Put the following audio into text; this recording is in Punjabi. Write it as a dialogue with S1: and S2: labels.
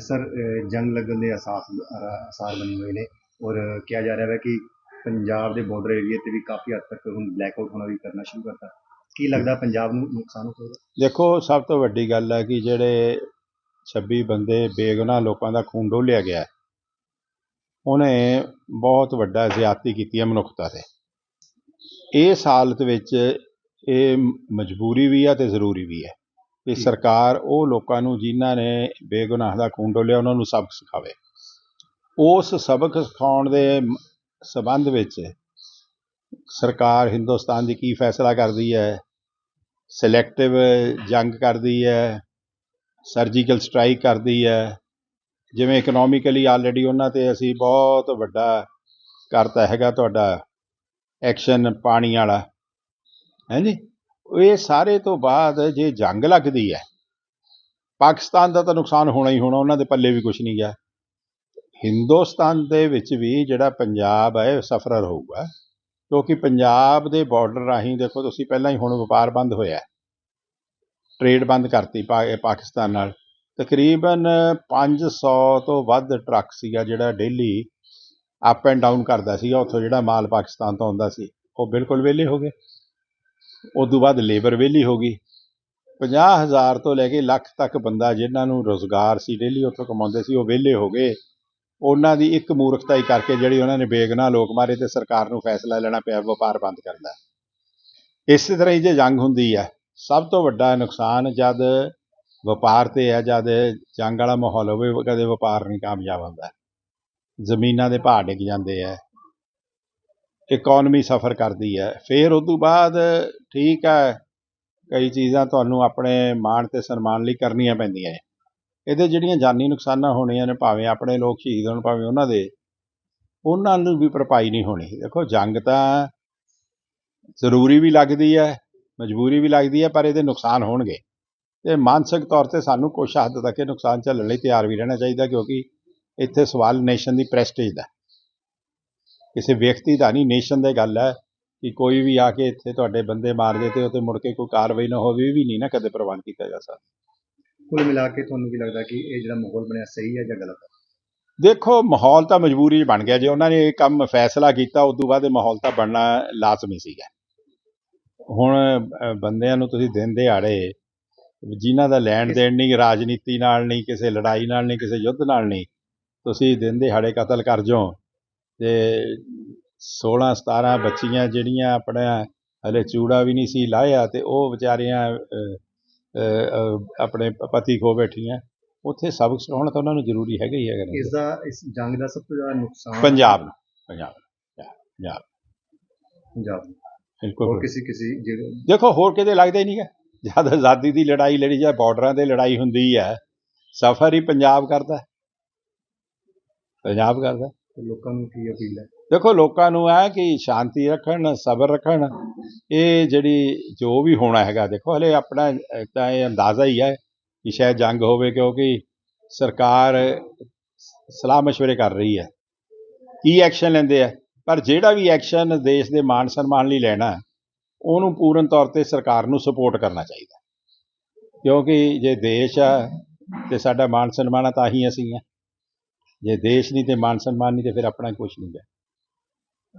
S1: ਸਰ ਜੰਗ ਲੱਗਣ ਦੇ ਆਸਾਰ ਆਸਾਰ ਬਣੇ ਹੋਏ ਨੇ ਔਰ ਕਿਹਾ ਜਾ ਰਿਹਾ ਹੈ ਕਿ ਪੰਜਾਬ ਦੇ ਬਾਰਡਰ ਏਰੀਆ ਤੇ ਵੀ ਕਾਫੀ ਹੱਦ ਤੱਕ ਹੁਣ ਬਲੈਕ ਆਊਟ ਹੋਣਾ ਵੀ ਕਰਨਾ ਸ਼ੁਰੂ ਕਰਤਾ। ਕੀ ਲੱਗਦਾ ਪੰਜਾਬ ਨੂੰ ਨੁਕਸਾਨ ਹੋਵੇਗਾ
S2: ਦੇਖੋ, ਸਭ ਤੋਂ ਵੱਡੀ ਗੱਲ ਹੈ ਕਿ ਜਿਹੜੇ 26 ਬੰਦੇ ਬੇਗੁਨਾਹ ਲੋਕਾਂ ਦਾ ਖੂਨ ਡੋਲਿਆ ਗਿਆ ਉਹਨੇ ਬਹੁਤ ਵੱਡਾ ਜ਼ਿਆਦਤੀ ਕੀਤੀ ਹੈ ਮਨੁੱਖਤਾ ਤੇ। ਇਸ ਹਾਲਤ ਵਿੱਚ ਇਹ ਮਜਬੂਰੀ ਵੀ ਹੈ ਤੇ ਜ਼ਰੂਰੀ ਵੀ ਹੈ। ਕਿ ਸਰਕਾਰ ਉਹ ਲੋਕਾਂ ਨੂੰ ਜਿਨ੍ਹਾਂ ਨੇ ਬੇਗੁਨਾਹ ਦਾ ਖੂਨ ਡੋਲਿਆ ਉਹਨਾਂ ਨੂੰ ਸਬਕ ਸਿਖਾਵੇ। ਉਸ ਸਬਕ ਸਿਖਾਉਣ ਦੇ ਸਬੰਧ ਵਿੱਚ ਸਰਕਾਰ ਹਿੰਦੁਸਤਾਨ ਦੀ ਕੀ ਫੈਸਲਾ ਕਰਦੀ ਹੈ? ਸਿਲੈਕਟਿਵ ਜੰਗ ਕਰਦੀ ਹੈ ਸਰਜੀਕਲ ਸਟ੍ਰਾਈਕ ਕਰਦੀ ਹੈ। ਜਿਵੇਂ ਇਕਨੋਮਿਕਲੀ ਆਲਰੇਡੀ ਉਹਨਾਂ ਤੇ ਅਸੀਂ ਬਹੁਤ ਵੱਡਾ ਕਰਤਾ ਹੈਗਾ ਤੁਹਾਡਾ ਐਕਸ਼ਨ ਪਾਣੀ ਵਾਲਾ। ਹੈਂਜੀ ਇਹ ਸਾਰੇ ਤੋਂ ਬਾਅਦ ਜੇ ਜੰਗ ਲੱਗਦੀ ਹੈ, ਪਾਕਿਸਤਾਨ ਦਾ ਤਾਂ ਨੁਕਸਾਨ ਹੋਣਾ ਹੀ ਹੋਣਾ, ਉਹਨਾਂ ਦੇ ਪੱਲੇ ਵੀ ਕੁਝ ਨਹੀਂ ਗਿਆ। ਹਿੰਦੁਸਤਾਨ ਦੇ ਵਿੱਚ ਵੀ ਜਿਹੜਾ ਪੰਜਾਬ ਹੈ ਸਫਰਰ ਹੋਊਗਾ ਕਿਉਂਕਿ ਪੰਜਾਬ ਦੇ ਬਾਰਡਰ ਰਾਹੀਂ ਦੇਖੋ ਤੁਸੀਂ ਪਹਿਲਾਂ ਹੀ ਹੁਣ ਵਪਾਰ ਬੰਦ ਹੋਇਆ ਟ੍ਰੇਡ ਬੰਦ ਕਰਤੀ ਪਾਕਿਸਤਾਨ ਨਾਲ। ਤਕਰੀਬਨ 500 ਤੋਂ ਵੱਧ ਟਰੱਕ ਸੀਗਾ ਜਿਹੜਾ ਡੇਲੀ ਅਪ ਐਂਡ ਡਾਊਨ ਕਰਦਾ ਸੀਗਾ, ਉੱਥੋਂ ਜਿਹੜਾ ਮਾਲ ਪਾਕਿਸਤਾਨ ਤੋਂ ਆਉਂਦਾ ਸੀ। ਉਹ ਬਿਲਕੁਲ ਵਿਹਲੇ ਹੋ ਗਏ। ਉਸ ਤੋਂ ਬਾਅਦ ਲੇਬਰ ਵਿਹਲੀ ਹੋ ਗਈ। 50000 ਤੋਂ ਲੈ ਕੇ ਲੱਖ ਤੱਕ ਬੰਦਾ ਜਿਨ੍ਹਾਂ ਨੂੰ ਰੋਜ਼ਗਾਰ ਸੀ, ਡੇਲੀ ਉੱਥੋਂ ਕਮਾਉਂਦੇ ਸੀ, ਉਹ ਵਿਹਲੇ ਹੋ ਗਏ। ਉਹਨਾਂ ਦੀ ਇੱਕ ਮੂਰਖਤਾ ਹੀ ਕਰਕੇ ਜਿਹੜੀ ਉਹਨਾਂ ਨੇ ਬੇਗੁਨਾਹ ਲੋਕ ਮਾਰੇ ਤੇ ਸਰਕਾਰ ਨੂੰ ਫੈਸਲਾ ਲੈਣਾ ਪਿਆ, ਵਪਾਰ ਬੰਦ ਕਰਦਾ ਇਸੇ ਤਰ੍ਹਾਂ ਹੀ ਜੇ ਜੰਗ ਹੁੰਦੀ ਹੈ, ਸਭ ਤੋਂ ਵੱਡਾ ਨੁਕਸਾਨ ਜਦ ਵਪਾਰ ਤੇ ਹੈ, ਜਦ ਜੰਗ ਵਾਲਾ ਮਾਹੌਲ ਹੋਵੇ, ਕਦੇ ਵਪਾਰ ਨਹੀਂ ਕਾਮਯਾਬ ਹੁੰਦਾ। ਜ਼ਮੀਨਾਂ ਦੇ ਭਾਅ ਡਿੱਗ ਜਾਂਦੇ ਹੈ। ਇਕਨੋਮੀ ਸਫਰ ਕਰਦੀ ਹੈ। ਫਿਰ ਉਸ ਤੋਂ ਬਾਅਦ ਠੀਕ ਹੈ, ਕਈ ਚੀਜ਼ਾਂ ਤੁਹਾਨੂੰ ਆਪਣੇ ਮਾਣ ਤੇ ਸਨਮਾਨ ਲਈ ਕਰਨੀਆਂ ਪੈਂਦੀਆਂ ਹੈ ਇਹਦੇ ਜਿਹੜੀਆਂ ਜਾਨੀ ਨੁਕਸਾਨਾਂ ਹੋਣੀਆਂ ਨੇ, ਭਾਵੇਂ ਆਪਣੇ ਲੋਕ ਸ਼ਹੀਦ ਹੋਣ, ਭਾਵੇਂ ਉਹਨਾਂ ਦੇ, ਉਹਨਾਂ ਨੂੰ ਵੀ ਭਰਪਾਈ ਨਹੀਂ ਹੋਣੀ। ਦੇਖੋ, ਜੰਗ ਤਾਂ ਜ਼ਰੂਰੀ ਵੀ ਲੱਗਦੀ ਹੈ, ਮਜਬੂਰੀ ਵੀ ਲੱਗਦੀ ਹੈ, ਪਰ ਇਹਦੇ ਨੁਕਸਾਨ ਹੋਣਗੇ। ਤੇ ਮਾਨਸਿਕ ਤੌਰ ਤੇ ਸਾਨੂੰ ਕੁਛ ਹੱਦ ਤੱਕ ਇਹ ਨੁਕਸਾਨ ਝੱਲਣ ਲਈ ਤਿਆਰ ਵੀ ਰਹਿਣਾ ਚਾਹੀਦਾ, ਕਿਉਂਕਿ ਇੱਥੇ ਸਵਾਲ ਨੇਸ਼ਨ ਦੀ ਪ੍ਰੈਸਟੀਜ ਦਾ ਕਿਸੇ ਵਿਅਕਤੀ ਦਾ ਨਹੀਂ ਨੇਸ਼ਨ ਦੀ ਗੱਲ ਹੈ ਕਿ ਕੋਈ ਵੀ ਆ ਕੇ ਇੱਥੇ ਤੁਹਾਡੇ ਬੰਦੇ ਮਾਰ ਦੇ ਤੇ ਉਹ ਤੇ ਮੁੜ ਕੇ ਕੋਈ ਕਾਰਵਾਈ ਨਾ ਹੋਵੇ ਵੀ ਨਹੀਂ ਨਾ ਕਦੇ ਪ੍ਰਵਾਨ ਕੀਤਾ ਜਾ ਸਕਦਾ।
S1: ਕੁੱਲ ਮਿਲਾ ਕੇ ਤੁਹਾਨੂੰ ਕੀ ਲੱਗਦਾ ਕਿ ਇਹ ਜਿਹੜਾ ਮਾਹੌਲ ਬਣਿਆ ਸਹੀ ਹੈ ਜਾਂ ਗਲਤ ਹੈ?
S2: ਦੇਖੋ ਮਾਹੌਲ ਤਾਂ ਮਜਬੂਰੀ 'ਚ ਬਣ ਗਿਆ। ਜੇ ਉਹਨਾਂ ਨੇ ਇਹ ਕੰਮ ਫੈਸਲਾ ਕੀਤਾ ਉਸ ਤੋਂ ਬਾਅਦ ਇਹ ਮਾਹੌਲ ਤਾਂ ਬਣਨਾ ਲਾਜ਼ਮੀ ਸੀਗਾ। ਹੁਣ ਬੰਦਿਆਂ ਨੂੰ ਤੁਸੀਂ ਦਿਨ ਦਿਹਾੜੇ ਜਿਨ੍ਹਾਂ ਦਾ ਲੈਣ ਦੇਣ ਨਹੀਂ ਰਾਜਨੀਤੀ ਨਾਲ ਨਹੀਂ ਕਿਸੇ ਲੜਾਈ ਨਾਲ ਨਹੀਂ ਕਿਸੇ ਯੁੱਧ ਨਾਲ ਨਹੀਂ ਤੁਸੀਂ ਦਿਨ ਦਿਹਾੜੇ ਕਤਲ ਕਰ ਜਾਓ। ਤੇ 16 17 ਬੱਚੀਆਂ ਜਿਹੜੀਆਂ ਆਪਣਾ ਹਲੇ ਚੂੜਾ ਵੀ ਨਹੀਂ ਸੀ ਲਾਇਆ ਤੇ ਉਹ ਵਿਚਾਰੀਆਂ ਆਪਣੇ ਪਤੀ ਖੋ ਬੈਠੀਆਂ ਉੱਥੇ ਸਬਕ ਸਿਖਾਉਣਾ ਤਾਂ ਉਹਨਾਂ ਨੂੰ ਜ਼ਰੂਰੀ ਹੈਗਾ ਹੀ ਹੈਗਾ।
S1: ਇਸ ਦਾ ਇਸ ਜੰਗ ਦਾ ਸਭ ਤੋਂ ਜ਼ਿਆਦਾ ਨੁਕਸਾਨ
S2: ਪੰਜਾਬ ਨੂੰ ਪੰਜਾਬ ਪੰਜਾਬ
S1: ਪੰਜਾਬ।
S2: ਬਿਲਕੁਲ
S1: ਹੋਰ ਕਿਸੇ ਕਿਸੇ
S2: ਦੇਖੋ ਹੋਰ ਕਿਤੇ ਲੱਗਦਾ ਹੀ ਨਹੀਂ ਹੈ ਜਦ ਆਜ਼ਾਦੀ ਦੀ ਲੜਾਈ ਲੜੀ ਜਾਂ ਬਾਰਡਰਾਂ ਤੇ ਲੜਾਈ ਹੁੰਦੀ ਹੈ ਸਫਰ ਹੀ ਪੰਜਾਬ ਕਰਦਾ। ਪੰਜਾਬ ਕਰਦਾ ਹੈ।
S1: ਲੋਕਾਂ ਨੂੰ ਕੀ ਅਪੀਲ ਹੈ?
S2: ਦੇਖੋ ਲੋਕਾਂ ਨੂੰ ਹੈ ਕਿ ਸ਼ਾਂਤੀ ਰੱਖਣ ਸਬਰ ਰੱਖਣ ਇਹ ਜਿਹੜੀ ਜੋ ਵੀ ਹੋਣਾ ਹੈਗਾ ਦੇਖੋ ਹਲੇ ਆਪਣਾ ਤਾਂ ਇਹ ਅੰਦਾਜ਼ਾ ਹੀ ਹੈ ਕਿ ਸ਼ਾਇਦ ਜੰਗ ਹੋਵੇ ਕਿਉਂਕਿ ਸਰਕਾਰ ਸਲਾਹ مشਵਰੇ ਕਰ ਰਹੀ ਹੈ। ਕੀ ਐਕਸ਼ਨ ਲੈਂਦੇ ਆ? ਪਰ ਜਿਹੜਾ ਵੀ ਐਕਸ਼ਨ ਦੇਸ਼ ਦੇ ਮਾਨ ਸਨਮਾਨ ਲਈ ਲੈਣਾ ਹੈ, ਉਹਨੂੰ ਪੂਰਨ ਤੌਰ ਤੇ ਸਰਕਾਰ ਨੂੰ ਸਪੋਰਟ ਕਰਨਾ ਚਾਹੀਦਾ। ਕਿਉਂਕਿ ਜੇ ਦੇਸ਼ ਆ ਤੇ ਸਾਡਾ ਮਾਨ ਸਨਮਾਨ ਤਾਂ ਹੀ ਅਸੀਂ ਆ। ਜੇ ਦੇਸ਼ ਨਹੀਂ ਤੇ ਮਾਨ ਸਨਮਾਨ ਨਹੀਂ ਤਾਂ ਫਿਰ ਆਪਣਾ ਕੁਛ ਨਹੀਂ ਹੈ।